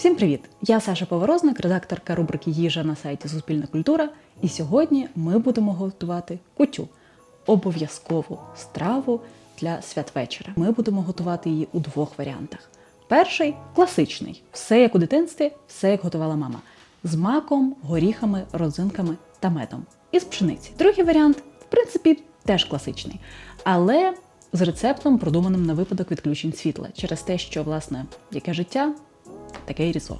Всім привіт! Я Саша Поворозник, редакторка рубрики Їжа на сайті Суспільна культура. І сьогодні ми будемо готувати кутю обов'язкову страву для святвечора. Ми будемо готувати її у двох варіантах. Перший класичний, все як у дитинстві, все як готувала мама. З маком, горіхами, родзинками та медом. Із пшениці. Другий варіант, в принципі, теж класичний, але з рецептом, продуманим на випадок відключень світла, через те, що, власне, яке життя, 되게 이르소.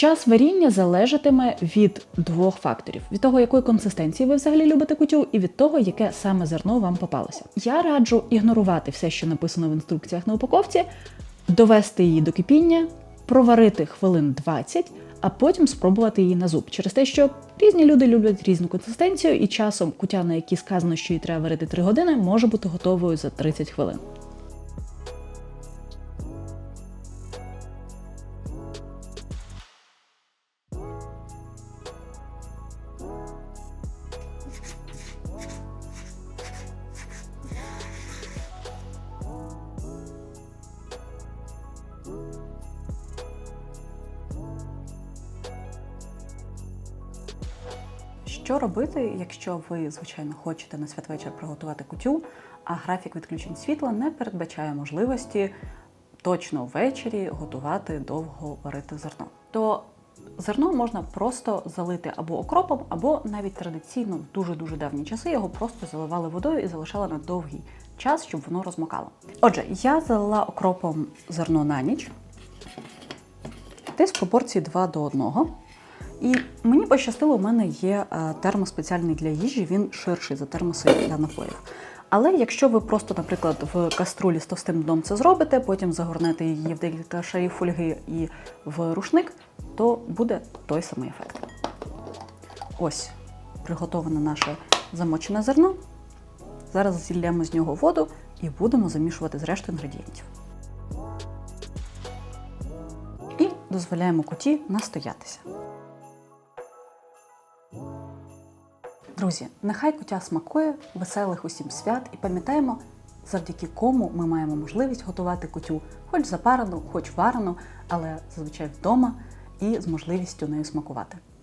Час варіння залежатиме від двох факторів: від того, якої консистенції ви взагалі любите кутю, і від того, яке саме зерно вам попалося. Я раджу ігнорувати все, що написано в інструкціях на упаковці, довести її до кипіння, проварити хвилин 20, а потім спробувати її на зуб. Через те, що різні люди люблять різну консистенцію, і часом кутя, на якій сказано, що її треба варити 3 години, може бути готовою за 30 хвилин. Що робити, якщо ви, звичайно, хочете на святвечір приготувати кутю, а графік відключень світла не передбачає можливості точно ввечері готувати довго варити зерно? То зерно можна просто залити або окропом, або навіть традиційно в дуже-дуже давні часи його просто заливали водою і залишали на довгий час, щоб воно розмокало. Отже, я залила окропом зерно на ніч, десь в пропорції 2 до 1. І мені пощастило, у мене є е, термос спеціальний для їжі, він ширший за термоси для напоїв. Але якщо ви просто, наприклад, в каструлі з товстим дном це зробите, потім загорнете її в декілька шарів фольги і в рушник, то буде той самий ефект. Ось приготоване наше замочене зерно. Зараз зіллємо з нього воду і будемо замішувати з рештою інгредієнтів. І дозволяємо куті настоятися. Друзі, нехай кутя смакує, веселих усім свят і пам'ятаємо, завдяки кому ми маємо можливість готувати кутю, хоч запарену, хоч варену, але зазвичай вдома і з можливістю нею смакувати.